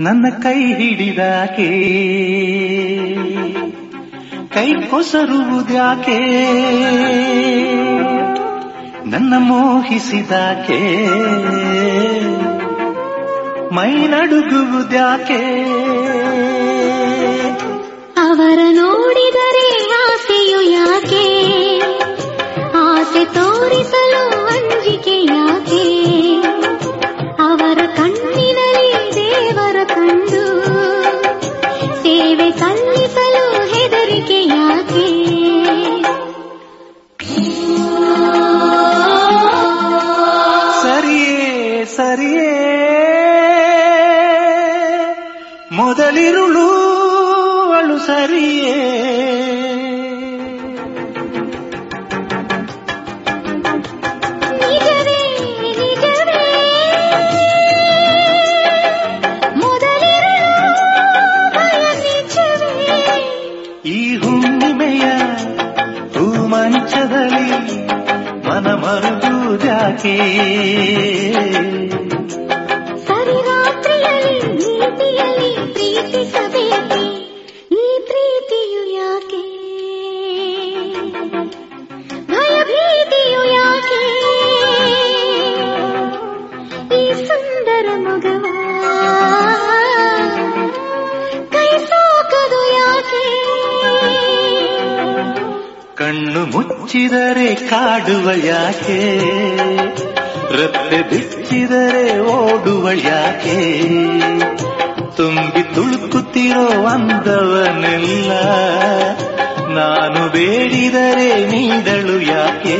ನನ್ನ ಕೈ ಹಿಡಿದಾಕೆ? ಕೈ ಕೊಸರುವುದ್ಯಾಕೆ? ನನ್ನ ಮೋಹಿಸಿದಾಕೆ? ಮೈ ನಡುಗುವುದ್ಯಾಕೆ? ಸರಿಯೇ ಸರಿಯೇ ಮೊದಲಿರುಳು ಅಳು ಸರಿಯೇ ನಿಜವೇ ನಿಜವೇ ಮೊದಲಿರಲು ಭಯ ನಿಜವೇ ಈ ಹುಣ್ಣಿಮೆಯ ಹೂಮಂಚದಲ್ಲಿ ಮನ ಮರುಗುವುದ್ಯಾಕೆ ಸರಿ ರಾತ್ರಿಯಲ್ಲಿ ನೀತಿಯಲ್ಲಿ ಪ್ರೀತಿಸಬೇಕೆ ಕಣ್ಣು ಮುಚ್ಚಿದರೆ ಕಾಡುವ ಯಾಕೆ? ರತ್ತೆ ಬಿಚ್ಚಿದರೆ ಓಡುವ ಯಾಕೆ? ತುಂಬಿ ತುಳುಕುತ್ತಿರೋ ಅಂದವನೆಲ್ಲ ನಾನು ಬೇಡಿದರೆ ನೀಡಳು ಯಾಕೆ?